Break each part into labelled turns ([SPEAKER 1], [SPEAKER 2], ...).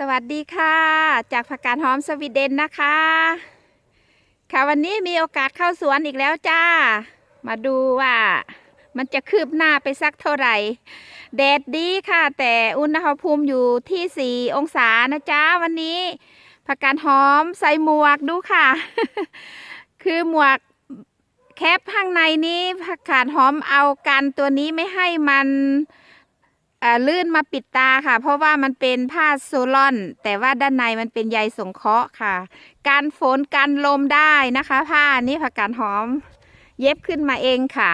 [SPEAKER 1] สวัสดีค่ะ จากผักกาดหอมสวีเดนนะคะ ค่ะวันนี้มีโอกาสเข้าสวนอีกแล้วจ้า มาดูว่า มันจะคืบหน้าไปสักเท่าไหร่ แดดดีค่ะ แต่อุณหภูมิอยู่ที่ 4 องศานะจ้าวันนี้ ผักกาดหอมใส่หมวกดูค่ะ คือหมวกแคปข้างในนี้ผักกาดหอมเอากันตัวนี้ไม่ให้มัน ลื่นมาปิดตาค่ะ เพราะว่ามันเป็นผ้าโซลอน แต่ว่าด้านในมันเป็นใยสงเคราะห์ค่ะ การฝนกันลมได้นะคะ ผ้านี้ผักกาดหอม เย็บขึ้นมาเองค่ะ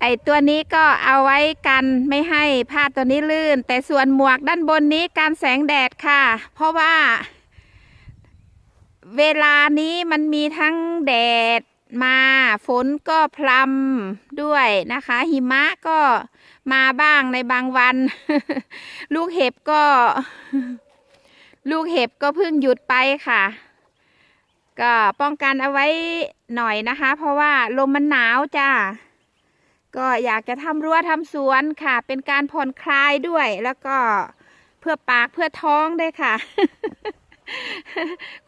[SPEAKER 1] ไอตัวนี้ก็เอาไว้กันไม่ให้ผ้าตัวนี้ลื่น แต่ส่วนหมวกด้านบนนี้การแสงแดดค่ะ เพราะว่า เวลานี้มันมีทั้งแดด มาฝนก็พรำด้วยนะคะ หิมะก็มาบ้างในบางวัน ลูกเห็บก็ ลูกเห็บก็เพิ่งหยุดไปค่ะ ก็ป้องกันเอาไว้หน่อยนะคะ เพราะว่าลมมันหนาวจ้าก็อยากจะทำรั้วทำสวนค่ะ เป็นการผ่อนคลายด้วย แล้วก็เพื่อปากเพื่อท้องด้วยค่ะ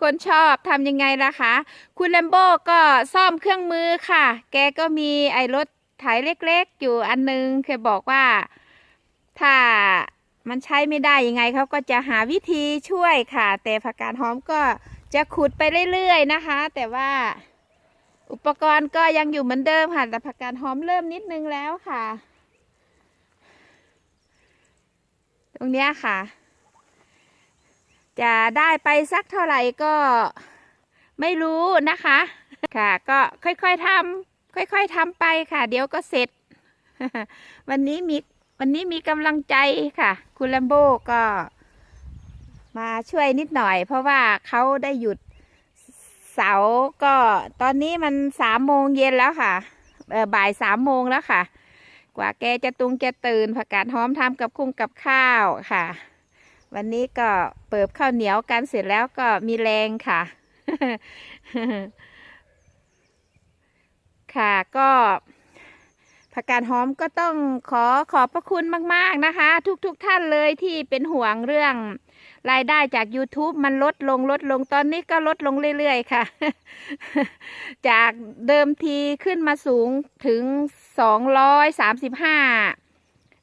[SPEAKER 1] คนชอบทำยังไงล่ะคะ คุณแลมโบ้ก็ซ่อมเครื่องมือค่ะ แกก็มีไอ้รถไถเล็กๆ อยู่อันนึงเคยบอกว่า ถ้ามันใช้ไม่ได้ยังไงเขาก็จะหาวิธีช่วยค่ะ แต่ผักกาดหอมก็จะขุดไปเรื่อยๆนะคะ แต่ว่าอุปกรณ์ก็ยังอยู่เหมือนเดิมค่ะ แต่ผักกาดหอมเริ่มนิดนึงแล้วค่ะ ตรงเนี้ยค่ะ จะได้ไปสักเท่าไหร่ก็ไม่รู้นะคะ ค่ะก็ค่อยๆทำค่อยๆทำไปค่ะ เดี๋ยวก็เสร็จ วันนี้มีวันนี้มีกำลังใจค่ะ คุณลมโบก็มาช่วยนิดหน่อย เพราะว่าเขาได้หยุดเสาร์ก็ตอนนี้มันสามโมงเย็นแล้วค่ะบ่ายสามโมงแล้วค่ะ กว่าแกจะตุงจะตื่นผักกาดหอมทำกับคุ้งกับข้าวค่ะ วันนี้ก็เปิบข้าวเหนียวกันเสร็จแล้วก็มีแรงค่ะ ค่ะก็ผักกาดหอมก็ต้องขอขอบพระคุณมาก ๆนะคะ ทุกๆทท่านเลยที่เป็นห่วงเรื่องรายได้จาก YouTube มันลดลงลดลงตอนนี้ก็ลดลงเรื่อย ๆ ค่ะ จากเดิมทีขึ้นมาสูงถึงสองร้อยสามสิบห้า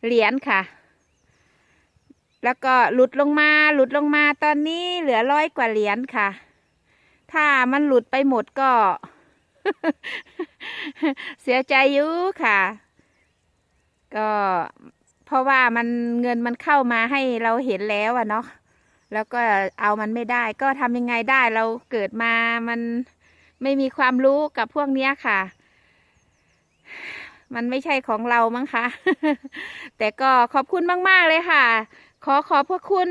[SPEAKER 1] เหรียญค่ะ แล้วก็หลุดลงมาหลุดลงมาตอนนี้เหลือร้อยกว่าเหรียญค่ะ ถ้ามันหลุดไปหมดก็ เสียใจอยู่ค่ะ ก็เพราะว่ามันเงินมันเข้ามาให้เราเห็นแล้วอะเนาะแล้วก็เอามันไม่ได้ ก็ทำยังไงได้เราเกิดมามันไม่มีความรู้กับพวกเนี้ยค่ะ มันไม่ใช่ของเรามั้งคะ แต่ก็ขอบคุณมาก ๆ เลยค่ะ ขอขอบพระคุณ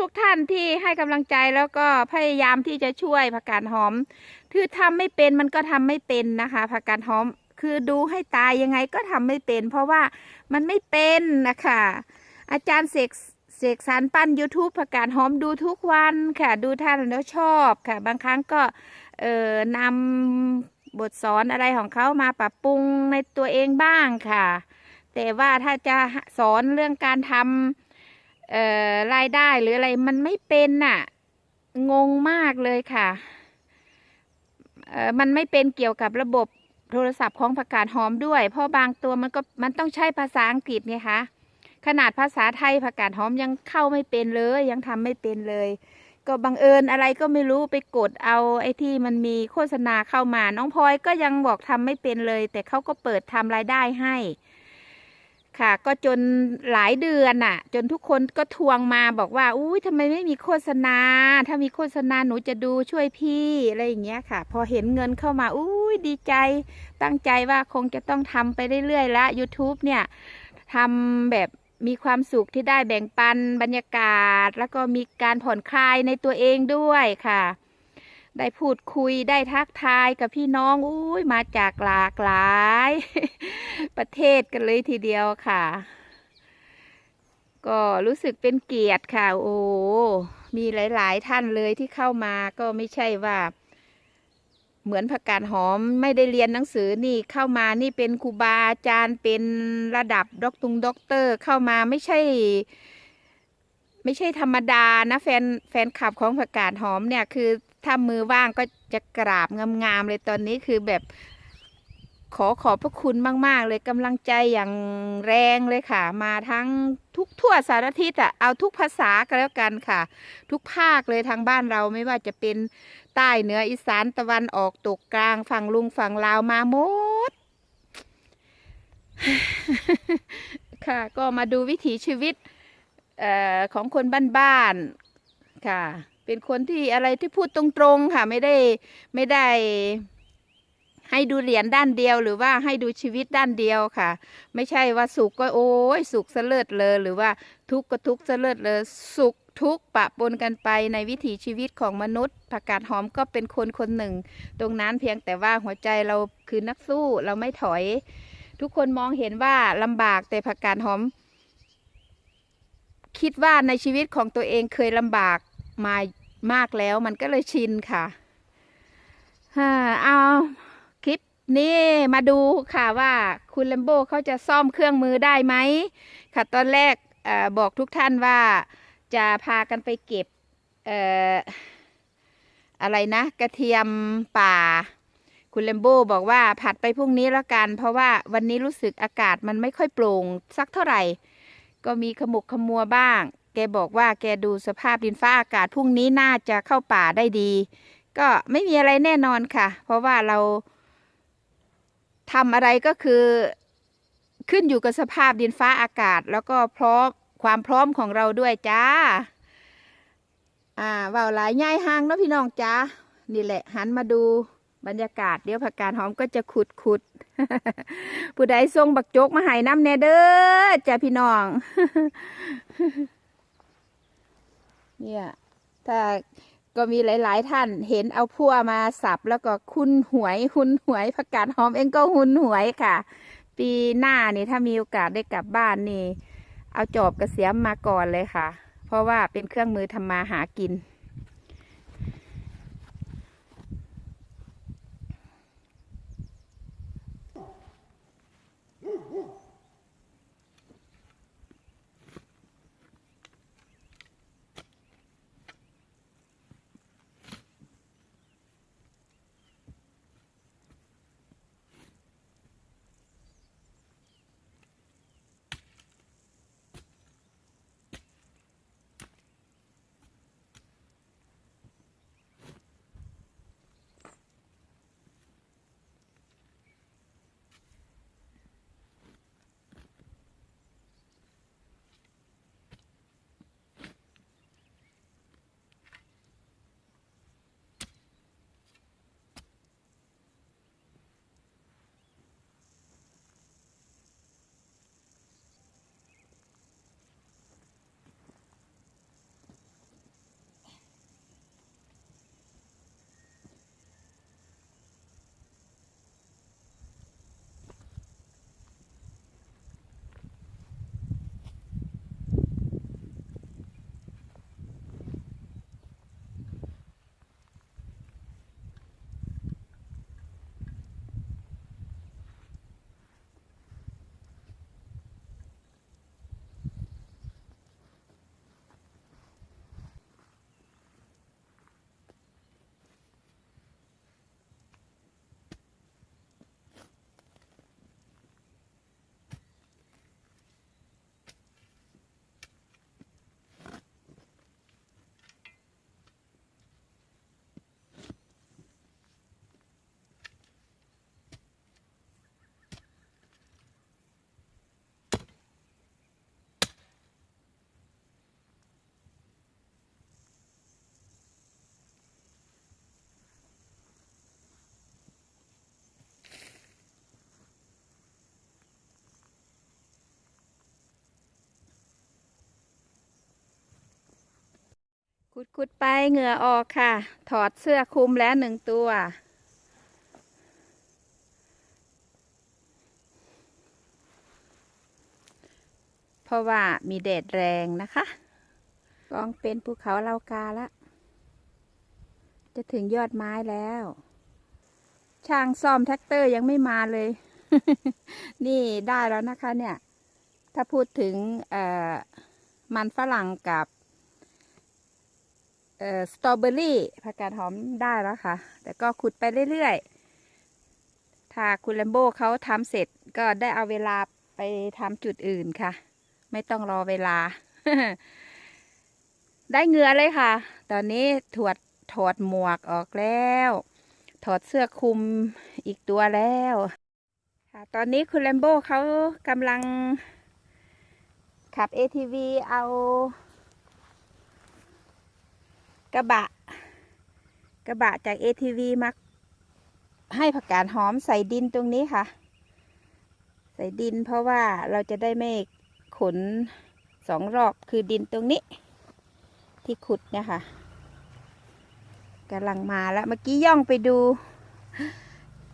[SPEAKER 1] ทุกๆทท่านที่ให้กำลังใจแล้วก็พยายามที่จะช่วยผักกาดหอม คือทำไม่เป็นมันก็ทำไม่เป็นนะคะผักกาดหอม คือดูให้ตายยังไงก็ทำไม่เป็น เพราะว่ามันไม่เป็นนะคะ อาจารย์เสกเสกสารปั้น YouTube ผักกาดหอมดูทุกวันค่ะ ดูท่านแล้วชอบค่ะ บางครั้งก็เอ่อนำบทสอนอะไรของเขามาปรับปรุงในตัวเองบ้างค่ะ แต่ว่าถ้าจะสอนเรื่องการทำ เอ่อรายได้หรืออะไรมันไม่เป็นน่ะ งงมากเลยค่ะเอ่อมันไม่เป็นเกี่ยวกับระบบโทรศัพท์ของผักกาดหอมด้วย เพราะบางตัวมันก็มันต้องใช้ภาษาอังกฤษไงคะขนาดภาษาไทยผักกาดหอมยังเข้าไม่เป็นเลย ยังทำไม่เป็นเลย ก็บังเอิญอะไรก็ไม่รู้ไปกดเอาไอ้ที่มันมีโฆษณาเข้ามา น้องพลอยก็ยังบอกทำไม่เป็นเลย แต่เขาก็เปิดทำรายได้ให้ ค่ะ ก็จนหลายเดือนน่ะ จนทุกคนก็ทวงมาบอกว่า อุ้ยทำไมไม่มีโฆษณา ถ้ามีโฆษณาหนูจะดูช่วยพี่อะไรอย่างเงี้ยค่ะ พอเห็นเงินเข้ามา อุ้ยดีใจ ตั้งใจว่าคงจะต้องทำไปเรื่อยๆละ YouTube เนี่ยทำแบบมีความสุขที่ได้แบ่งปันบรรยากาศ แล้วก็มีการผ่อนคลายในตัวเองด้วยค่ะ ได้พูดคุยได้ทักทายกับพี่น้องอุ้ยมาจากหลากหลาย ประเทศกันเลยทีเดียวค่ะ ก็รู้สึกเป็นเกียรติค่ะ โอ้มีหลาย ๆ ท่านเลยที่เข้ามาก็ไม่ใช่ว่า เหมือนผักกาดหอมไม่ได้เรียนหนังสือนี่เข้ามานี่เป็นครูบาอาจารย์เป็นระดับด็อกตุงด็อกเตอร์เข้ามาไม่ใช่ไม่ใช่ธรรมดานะแฟนแฟนคลับของผักกาดหอมเนี่ยคือ ถ้ามือว่างก็จะกราบงามๆเลยตอนนี้คือแบบขอขอบพระคุณมาก ๆ เลยกำลังใจอย่างแรงเลยค่ะ มาทั้งทุกทั่วสารทิศอะเอาทุกภาษาก็แล้วกันค่ะ ทุกภาคเลยทางบ้านเราไม่ว่าจะเป็นใต้เหนืออีสานตะวันออกตกกลางฝั่งลุงฝั่งลาวมาหมด ค่ะ ก็มาดูวิถีชีวิตออของคนบ้านๆค่ะ เป็นคนที่อะไรที่พูดตรงๆค่ะไม่ได้ไม่ได้ ให้ดูเหรียญด้านเดียว หรือว่าให้ดูชีวิตด้านเดียวค่ะ ไม่ใช่ว่าสุขก็โอ้ยสุขเสลิดเลยหรือว่าทุกข์ก็ทุกข์เสลิดเลยสุขทุกข์ปะปนกันไปในวิถีชีวิตของมนุษย์ผักกาดหอมก็เป็นคนคนหนึ่ง ตรงนั้นเพียงแต่ว่าหัวใจเราคือนักสู้เราไม่ถอย ทุกคนมองเห็นว่าลำบากแต่ผักกาดหอม คิดว่าในชีวิตของตัวเองเคยลำบาก มามากแล้วมันก็เลยชินค่ะเอาคลิปนี้มาดูค่ะว่าคุณเลมโบเขาจะซ่อมเครื่องมือได้ไหมค่ะตอนแรกอบอกทุกท่านว่าจะพากันไปเก็บออะไรนะ กระเทียมป่า คุณเลมโบบอกว่าผัดไปพรุ่งนี้แล้วกัน เพราะว่าวันนี้รู้สึกอากาศมันไม่ค่อยโปร่งสักเท่าไหร่ ก็มีขมุกขมัวบ้าง แกบอกว่าแกดูสภาพดินฟ้าอากาศพรุ่งนี้น่าจะเข้าป่าได้ดี ก็ไม่มีอะไรแน่นอนค่ะ เพราะว่าเราทำอะไรก็คือขึ้นอยู่กับสภาพดินฟ้าอากาศ แล้วก็พร้อมความพร้อมของเราด้วยจ้า อ่าว่าหลายย่ายห้างเนาะพี่น้องจ้า นี่แหละ หันมาดูบรรยากาศ เดี๋ยวผักกาดหอมก็จะขุดขุดผู้ใดส่งบักโจกมาให้น้ำแน่เด้อจ้าพี่น้อง เนี่ย ถ้าก็มีหลาย ๆ ท่านเห็นเอาพั่วมาสับแล้วก็คุณหวยหุนหวยผักกาดหอมเองก็หุนหวยค่ะ ปีหน้านี่ถ้ามีโอกาสได้กลับบ้านนี่ เอาจอบกระเสียมมาก่อนเลยค่ะ เพราะว่าเป็นเครื่องมือทำมาหากิน ขุดขุดไปเหงื่อออกค่ะ ถอดเสื้อคลุมแล้วหนึ่งตัว เพราะว่ามีแดดแรงนะคะกองเป็นภูเขาเลากาละจะถึงยอดไม้แล้ว ช่างซ่อมแท็กเตอร์ยังไม่มาเลย นี่ได้แล้วนะคะเนี่ย ถ้าพูดถึงมันฝรั่งกับ สตรอเบอรี่ผักกาดหอมได้แล้วค่ะ แต่ก็ขุดไปเรื่อยๆ ถ้าคุณแลมโบ้เขาทำเสร็จก็ได้เอาเวลาไปทำจุดอื่นค่ะ ไม่ต้องรอเวลา ได้เงือเลยค่ะ ตอนนี้ถวดถอดหมวกออกแล้ว ถอดเสื้อคลุมอีกตัวแล้วค่ะตอนนี้คุณแลมโบ้เขากำลังขับ ATV เอา กระบะ กระบะจาก ATV มาให้ผักกาดหอมใส่ดินตรงนี้ค่ะ ใส่ดินเพราะว่าเราจะได้ไม่ขนสองรอบคือดินตรงนี้ ที่ขุดเนี่ยค่ะกำลังมาแล้วเมื่อกี้ย่องไปดู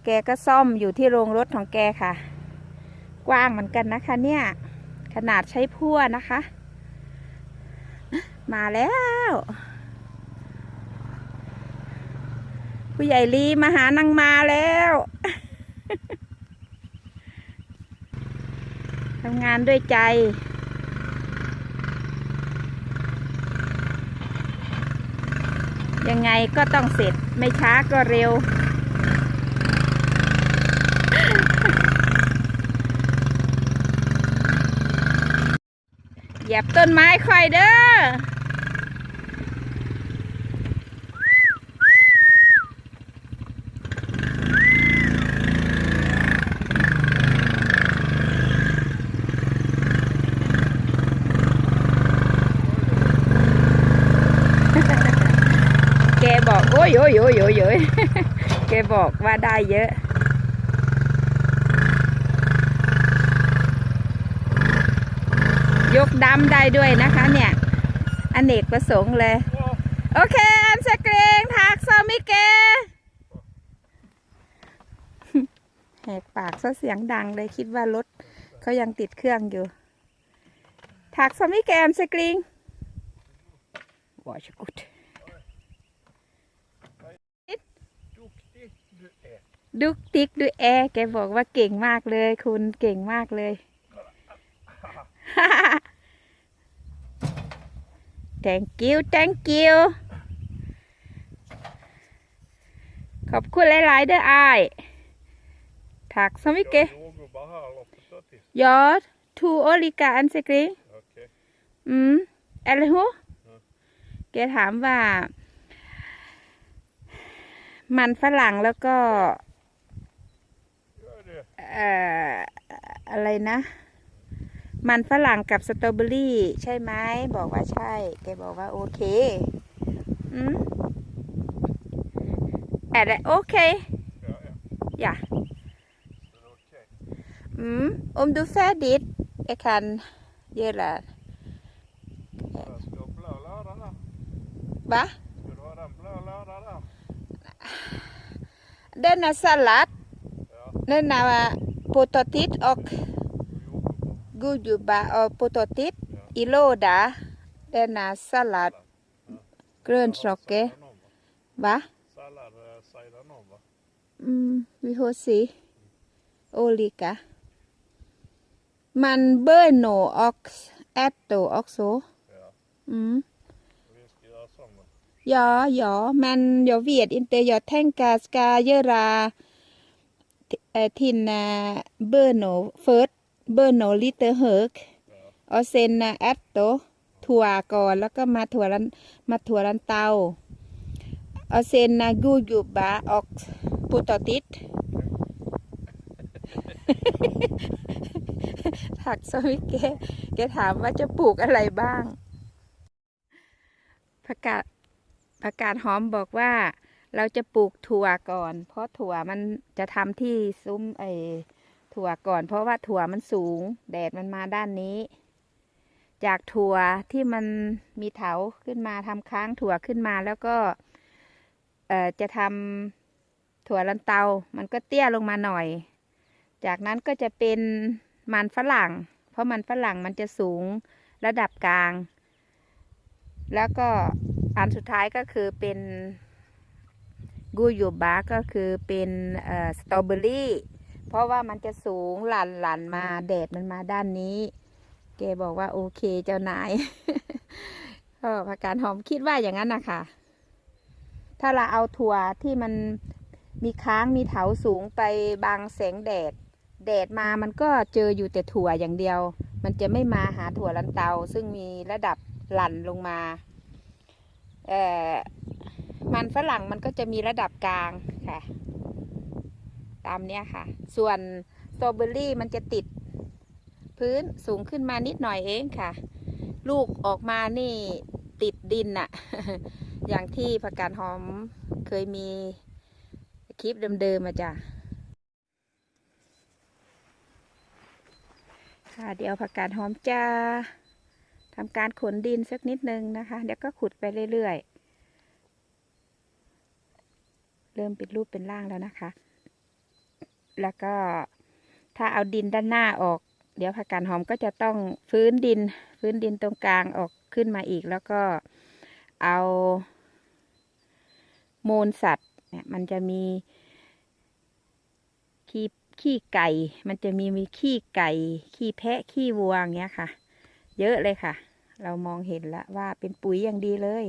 [SPEAKER 1] แกก็ซ่อมอยู่ที่โรงรถของแกค่ะ กว้างเหมือนกันนะคะเนี่ย ขนาดใช้พั่วนะคะ มาแล้ว ผู้ใหญ่ลีมาหานางมาแล้วทำงานด้วยใจ ยังไงก็ต้องเสร็จไม่ช้าก็เร็ว เหยียบต้นไม้ค่อยเด้อ แกบอกโอ้ ยโอ้ยโอ้ยโอ้ยโอ้ยแกบอกว่าได้เยอะ ยกดำได้ด้วยนะคะเนี่ยอเนกประสงค์เลย โอเค อันสกรีงทักซอมิเกแหกปากซะเสียงดังเลยคิดว่ารถเขายังติดเครื่องอยู่ถักซอมิเกมสกรีงวอชกุด ดุกติกด้วยแอร์แกบอกว่าเก่งมากเลย คุณเก่งมากเลย thank you thank you ขอบคุณหลาย ๆ เด้ออายถักสมิเก
[SPEAKER 2] Jag låg bara här och loppet till.
[SPEAKER 1] ยอดทูโอลิกาอันสกรี
[SPEAKER 2] Okej.
[SPEAKER 1] อืมอะไรหูแกถามว่า มันฝรั่งแล้วก็
[SPEAKER 2] Gör det.
[SPEAKER 1] เอ่ออะไรนะ มันฝรั่งกับสตรอเบอรี่ ใช่ไหมบอกว่าใช่ แกบอกว่าโอเคอืมแอดโอเค
[SPEAKER 2] Ja, ja.
[SPEAKER 1] อย่า
[SPEAKER 2] Det är okej.
[SPEAKER 1] อืมอมดูแฟดิดไอคันเยอะละ
[SPEAKER 2] Jag ska ha blå lördag där.
[SPEAKER 1] บะ
[SPEAKER 2] Ska du ha den blå lördag där?
[SPEAKER 1] เดนนาสลั ด
[SPEAKER 2] Ja.
[SPEAKER 1] เดนนาโปโตติสออก
[SPEAKER 2] Och jordgubbar.
[SPEAKER 1] กูอยู่บาออกโปโตติส
[SPEAKER 2] Ja.
[SPEAKER 1] อิโลดาเดนนาสลัดเกรนสอกเก
[SPEAKER 2] Sidan om, va?
[SPEAKER 1] บะ
[SPEAKER 2] Sallad eh, sidan om va?
[SPEAKER 1] อืมวิโฮสีโอลิกะมันเบอร์โนออกแอตโตออกโซ
[SPEAKER 2] Ja.
[SPEAKER 1] อืม
[SPEAKER 2] Vi ska göra
[SPEAKER 1] ท่งกาสกาเยราเอ่อทินนาเบอร์โนเฟิร์สเบอร์โนลิเตอร์เฮิร์กออเซนนาแอตโตถั่วก่อนแล้วก็มาถั่วลันมาถั่วลันเตาออเซนนากูยูบาออกปุตตอติสถักสวิตแกแกถามว่าจะปลูกอะไรบ้างผักกาดผักกาดหอมบอกว่า เราจะปลูกถั่วก่อน เพราะถั่วมันจะทำที่ซุ้มไอ้ถั่วก่อน เพราะว่าถั่วมันสูง แดดมันมาด้านนี้ จากถั่วที่มันมีเถาขึ้นมาทำค้างถั่วขึ้นมาแล้วก็เอ่อจะทำถั่วลันเตา มันก็เตี้ยลงมาหน่อย จากนั้นก็จะเป็นมันฝรั่ง เพราะมันฝรั่งมันจะสูงระดับกลาง แล้วก็อันสุดท้ายก็คือเป็น กูยูบาก็คือเป็นเอ่อสตรอเบอรี่เพราะว่ามันจะสูงหลั่นหลั่นมาแดดมันมาด้านนี้แกบอกว่าโอเคเจ้านายก็ผักกาดหอมคิดว่าอย่างนั้นนะคะถ้าเราเอาถั่วที่มันมีค้างมีเถาสูงไปบังแสงแดด แดดมามันก็เจออยู่แต่ถั่วอย่างเดียว มันจะไม่มาหาถั่วลันเตา ซึ่งมีระดับหลั่นลงมา เอ่อ มันฝรั่งมันก็จะมีระดับกลางค่ะ ตามเนี้ยค่ะ ส่วนสตรอเบอรี่มันจะติด พื้นสูงขึ้นมานิดหน่อยเองค่ะ ลูกออกมานี่ติดดินน่ะอย่างที่ผักกาดหอมเคยมีคลิปเดิมๆมาจ้ะค่ะเดี๋ยวผักกาดหอมจะทำการขนดินสักนิดนึงนะคะ เดี๋ยวก็ขุดไปเรื่อยๆ เริ่มเป็นรูปเป็นร่างแล้วนะคะ แล้วก็ถ้าเอาดินด้านหน้าออก เดี๋ยวผักกาดหอมก็จะต้องฟื้นดิน ฟื้นดินตรงกลางออกขึ้นมาอีก แล้วก็เอามูลสัตว์เนี่ยมันจะมีขี้ขี้ไก่ มันจะมีมีขี้ไก่ ขี้แพะขี้วัวอย่างเงี้ยค่ะ เยอะเลยค่ะ เรามองเห็นแล้วว่าเป็นปุ๋ยอย่างดีเลย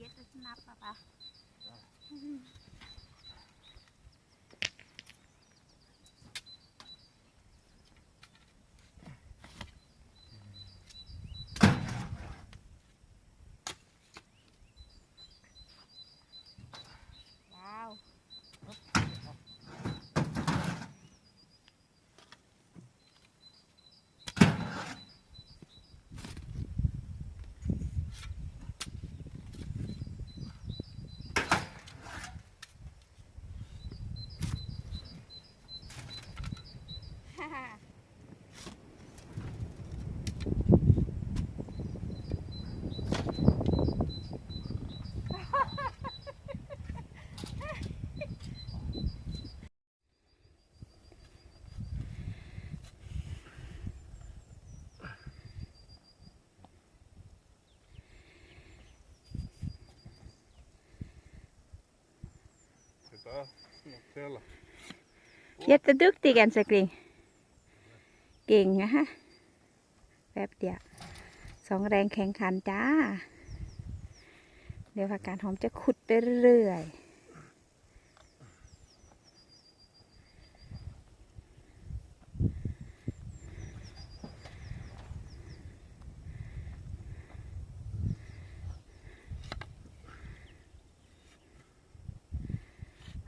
[SPEAKER 1] เยอะบาเย็ดจะนับปะปะ ว้าว ฮ่าฮ่า
[SPEAKER 2] Titta här. Snart hela.
[SPEAKER 1] Jätteduktig älskling เก่งนะฮะแป๊บเดียวสองแรงแข่งขันจ้า เดี๋ยวผักกาดหอมจะขุดไปเรื่อย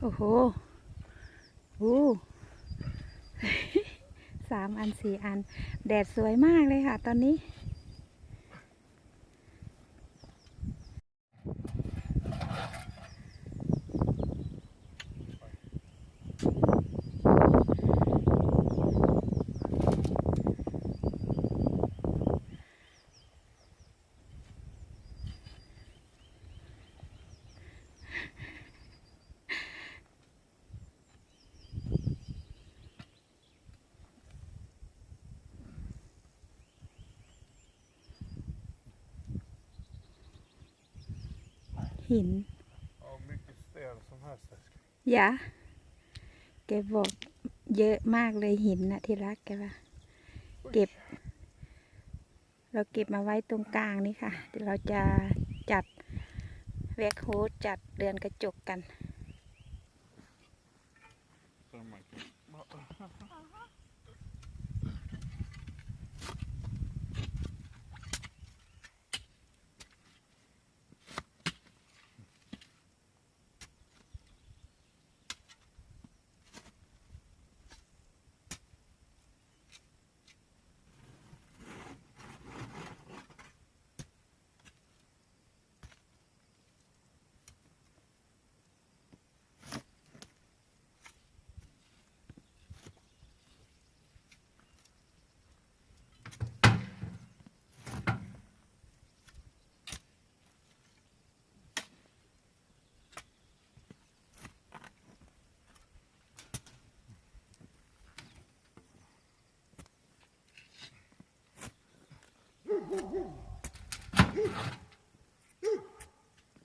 [SPEAKER 1] โอ้โหโอ้สามอันสี่อัน แดดสวยมากเลยค่ะ ตอนนี้ หิน
[SPEAKER 2] Ja, mycket sten som helst. älskling.
[SPEAKER 1] ยะแกบอกเยอะมากเลยหินนะที่รักแกว่าเก็บ เราเก็บมาไว้ตรงกลางนี่ค่ะเดี๋ยวเราจะจัดแวกโฮสจัดเรือนกระจกกัน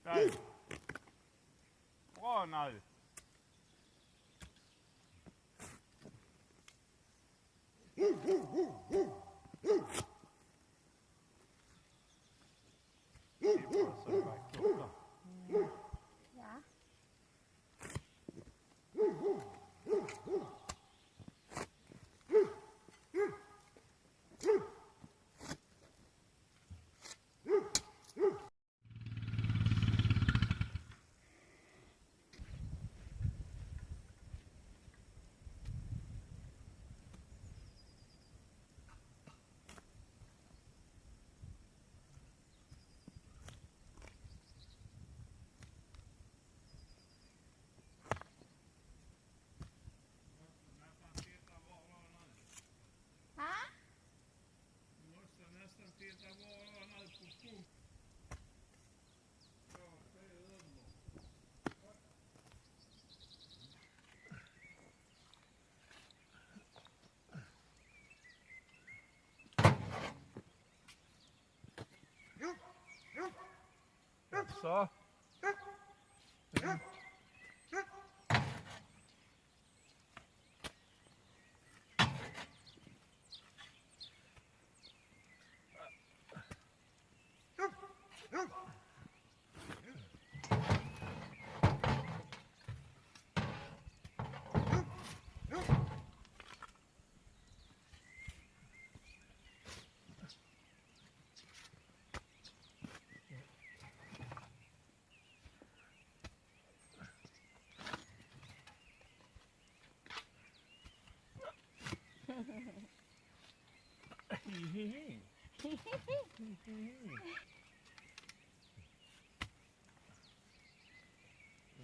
[SPEAKER 2] Vai. Så.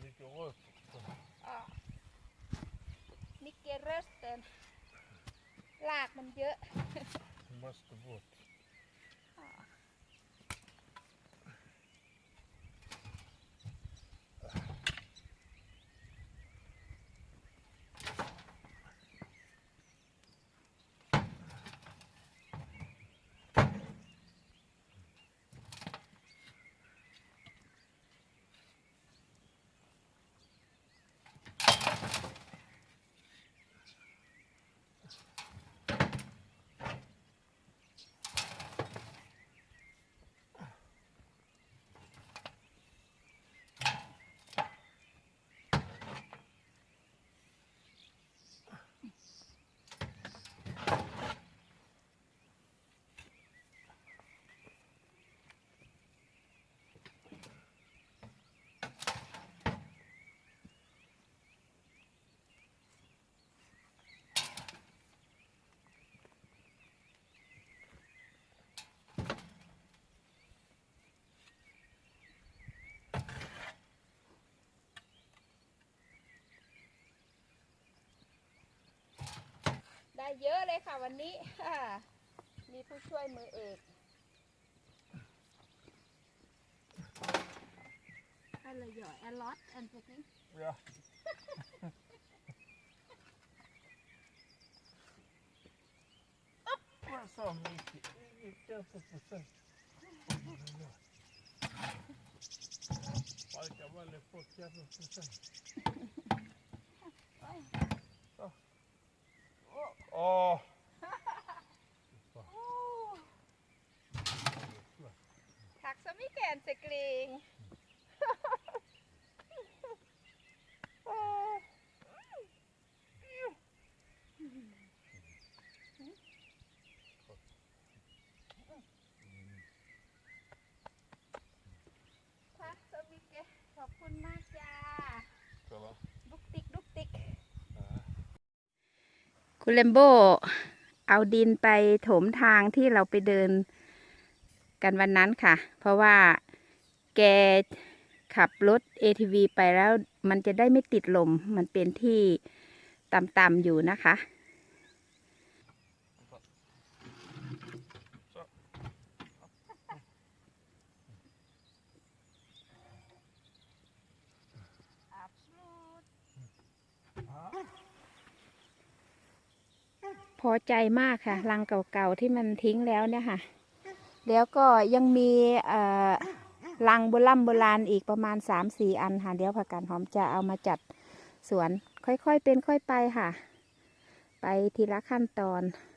[SPEAKER 2] Mycket rött.
[SPEAKER 1] นิเกเรสเตนลากมันเยอะ
[SPEAKER 2] Det måste
[SPEAKER 1] ได้เยอะเลยค่ะวันนี้ มีผู้ช่วยมือเอกอะไรหย่อย a lot and picking
[SPEAKER 2] Ja. Vad sa Micke? Gick det på procent? Pojkar var lite fuktiga för sig. Åh!
[SPEAKER 1] ผัก สมิแกนสกรีง ผักสมิแกนขอบคุณมากจ้า
[SPEAKER 2] Kolla.
[SPEAKER 1] ดุกติกดุกติก
[SPEAKER 2] Ja.
[SPEAKER 1] คุณเลมโบเอาดินไปถมทางที่เราไปเดินกันวันนั้นค่ะ เพราะว่าแกขับรถ ATV ไปแล้วมันจะได้ไม่ติดลม มันเป็นที่ต่ำๆอยู่นะคะ อใจมากค่ะ รังเก่าๆที่มันทิ้งแล้วเนี่ยค่ะ แล้วก็ยังมีเอ่อรังโบราณโบราณอีกประมาณสามสี่อันค่ะ เดี๋ยวผักกาดหอมจะเอามาจัดสวน ค่อยๆเป็นค่อยไปค่ะ ไปทีละขั้นตอน
[SPEAKER 2] Ja.